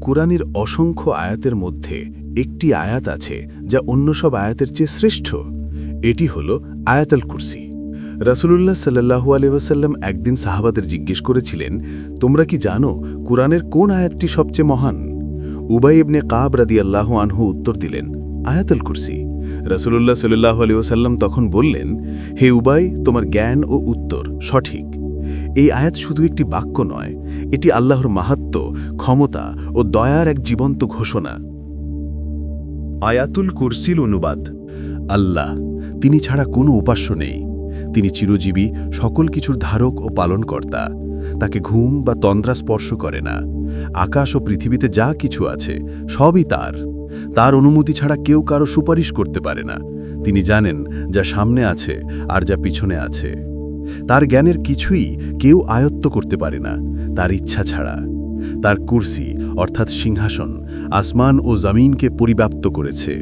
কুরআনের অসংখ্য আয়াতের মধ্যে একটি আয়াত আছে যা অন্য সব আয়াতের চেয়ে শ্রেষ্ঠ। এটি হল আয়াতাল কুরসি। রাসূলুল্লাহ সাল্লাহু আলহাম একদিন সাহাবাদের জিজ্ঞেস করেছিলেন, তোমরা কি জানো কুরআনের কোন আয়াতটি সবচেয়ে মহান? উবাই ইবনে কাব রাদি আল্লাহ আনহু উত্তর দিলেন, আয়াতুল কুরসি। রাসূলুল্লাহ সাল্লাহ আলিয়াল্লাম তখন বললেন, হে উবাই, তোমার জ্ঞান ও উত্তর সঠিক। এই আয়াত শুধু একটি বাক্য নয়, এটি আল্লাহর মাহাত্ম, ক্ষমতা ও দয়ার এক জীবন্ত ঘোষণা। আয়াতুল কুরসিল অনুবাদ, আল্লাহ, তিনি ছাড়া কোনো উপাস্য নেই। তিনি চিরজীবী, সকল কিছুর ধারক ও পালনকর্তা। তাকে ঘুম বা তন্দ্রা স্পর্শ করে না। আকাশ ও পৃথিবীতে যা কিছু আছে, সবই তার। তার অনুমতি ছাড়া কেউ কারও সুপারিশ করতে পারে না। তিনি জানেন যা সামনে আছে আর যা পিছনে আছে। তার জ্ঞানের কিছুই কেউ আয়ত্ত করতে পারে না, তার ইচ্ছা ছাড়া। তার কুরসি, অর্থাৎ সিংহাসন, আসমান ও জমিনকে পরিব্যাপ্ত করেছে।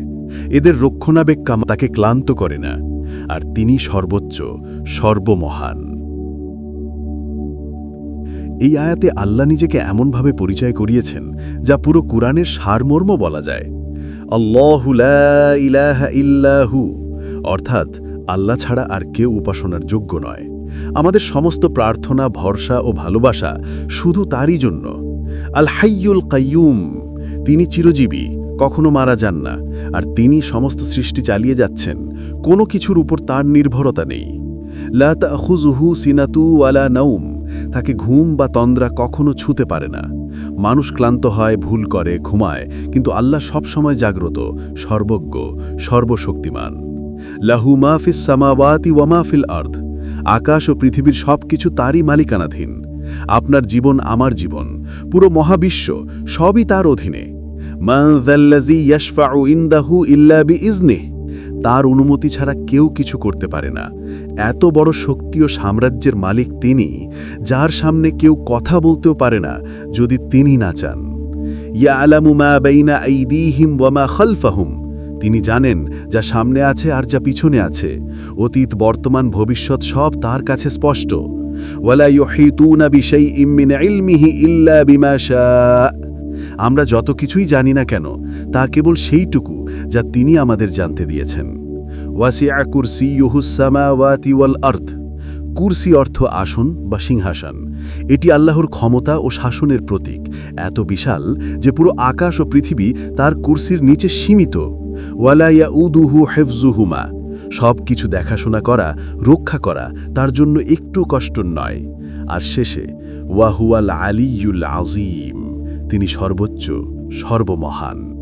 এদের রক্ষণাবেক্ষা তাকে ক্লান্ত করে না, আর তিনি সর্বোচ্চ, সর্বমহান। এই আয়াতে আল্লাহ নিজেকে এমনভাবে পরিচয় করিয়েছেন, যা পুরো কুরআনের সারমর্ম বলা যায়। ইলাহা ইল্লাহু, অর্থাৎ আল্লাহ ছাড়া আর কেউ উপাসনার যোগ্য নয়। আমাদের সমস্ত প্রার্থনা, ভরসা ও ভালোবাসা শুধু তারই জন্য। আল হাইয়ুল কাইয়ুম, তিনি চিরজীবী, কখনো মারা যান না, আর তিনি সমস্ত সৃষ্টি চালিয়ে যাচ্ছেন, কোনো কিছুর উপর তার নির্ভরতা নেই। লা তাখুজুহু সিনাতু ওয়ালা নৌম তাকে ঘুম বা তন্দ্রা কখনো ছুতে পারে না। মানুষ ক্লান্ত হয়, ভুল করে, ঘুমায়, কিন্তু আল্লাহ সবসময় জাগ্রত, সর্বজ্ঞ, সর্বশক্তিমান। লাহু মাহফিস সামাওয়াতি ওয়া মাহফিল আর্ধ আকাশ ও পৃথিবীর সব কিছু তারই মালিকানাধীন। আপনার জীবন আমার জীবন। পুরো মহাবিশ্ব সবই তার অধীনে। তার অনুমতি ছাড়া কেউ কিছু করতে পারে না। এত বড় শক্তি ও সাম্রাজ্যের মালিক তিনি, যার সামনে কেউ কথা বলতেও পারে না যদি তিনি না চান। ইয়ালামু মা বাইনা আইদিহিম ওয়া মা খালফাহুম। তিনি জানেন যা সামনে আছে আর যা পিছনে আছে। অতীত, বর্তমান, ভবিষ্যৎ সব তার কাছে স্পষ্ট। ওয়ালা ইল্লা বিমা আমরা যত কিছুই জানি না কেন, তা কেবল সেইটুকু যা তিনি আমাদের জানতে দিয়েছেন। কুরসি কুরসি অর্থ আসন বা সিংহাসন। এটি আল্লাহর ক্ষমতা ও শাসনের প্রতীক। এত বিশাল যে পুরো আকাশ ও পৃথিবী তার কুরসির নিচে সীমিত। ওয়ালাইয়া উদুহু হেফজুহুমা সব কিছু দেখাশোনা করা, রক্ষা করা তার জন্য একটু কষ্ট নয়। আর শেষে ওয়াহুয়াল আলিউল আজিম তিনি সর্বোচ্চ, সর্বমহান।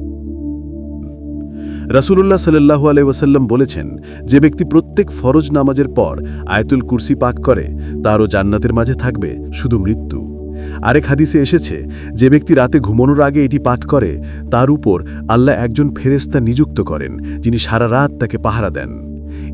রাসূলুল্লাহ সাল্লাল্লাহু আলাইহি ওয়াসাল্লাম বলেছেন, যে ব্যক্তি প্রত্যেক ফরজ নামাজের পর আয়তুল কুরসি পাক করে, তারও জান্নাতের মাঝে থাকবে শুধু মৃত্যু। আরেক হাদিসে এসেছে, যে ব্যক্তি রাতে ঘুমানোর আগে এটি পাঠ করে, তার উপর আল্লাহ একজন ফেরেস্তা নিযুক্ত করেন, যিনি সারা রাত তাকে পাহারা দেন।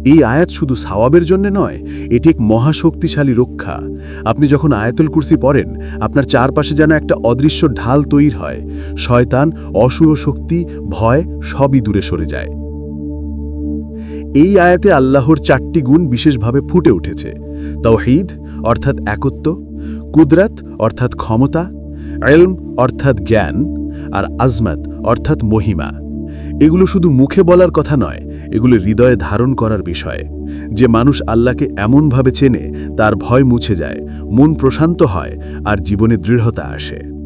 এই আয়াত শুধু সাওয়াবের জন্য নয়, এটি এক মহাশক্তিশালী রক্ষা। আপনি যখন আয়াতুল কুরসি পড়েন, আপনার চারপাশে যেন একটা অদৃশ্য ঢাল তৈরি হয়, শয়তান অশুভ শক্তি, ভয় সবই দূরে সরে যায়। এই আয়াতে আল্লাহর চারটি গুণ বিশেষভাবে ফুটে উঠেছে। তৌহিদ অর্থাৎ একত্ব কুদরাত অর্থাৎ ক্ষমতা এলম অর্থাৎ জ্ঞান, আর আজমাত অর্থাৎ মহিমা। এগুলো শুধু মুখে বলার কথা নয়, এগুলো হৃদয়ে ধারণ করার বিষয়। যে মানুষ আল্লাহকে এমনভাবে চেনে, তার ভয় মুছে যায়, মন প্রশান্ত হয়, আর জীবনে দৃঢ়তা আসে।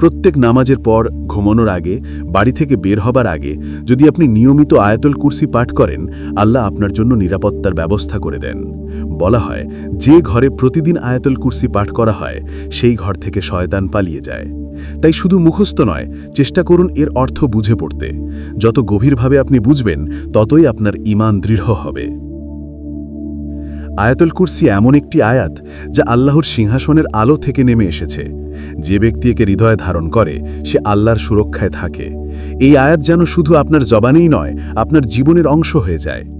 প্রত্যেক নামাজের পর ঘুমানোর আগে, বাড়ি থেকে বের হবার আগে যদি আপনি নিয়মিত আয়াতুল কুরসি পাঠ করেন, আল্লাহ আপনার জন্য নিরাপত্তার ব্যবস্থা করে দেন। বলা হয়, যে ঘরে প্রতিদিন আয়াতুল কুরসি পাঠ করা হয়, সেই ঘর থেকে শয়তান পালিয়ে যায়। তাই শুধু মুখস্থ নয়, চেষ্টা করুন এর অর্থ বুঝে পড়তে। যত গভীরভাবে আপনি বুঝবেন, ততই আপনার ইমান দৃঢ় হবে। আয়াতুল কুরসি এমন একটি আয়াত যা আল্লাহর সিংহাসনের আলো থেকে নেমে এসেছে। যে ব্যক্তি একে হৃদয়ে ধারণ করে, সে আল্লাহর সুরক্ষায় থাকে। এই আয়াত যেন শুধু আপনার জবানেই নয়, আপনার জীবনের অংশ হয়ে যায়।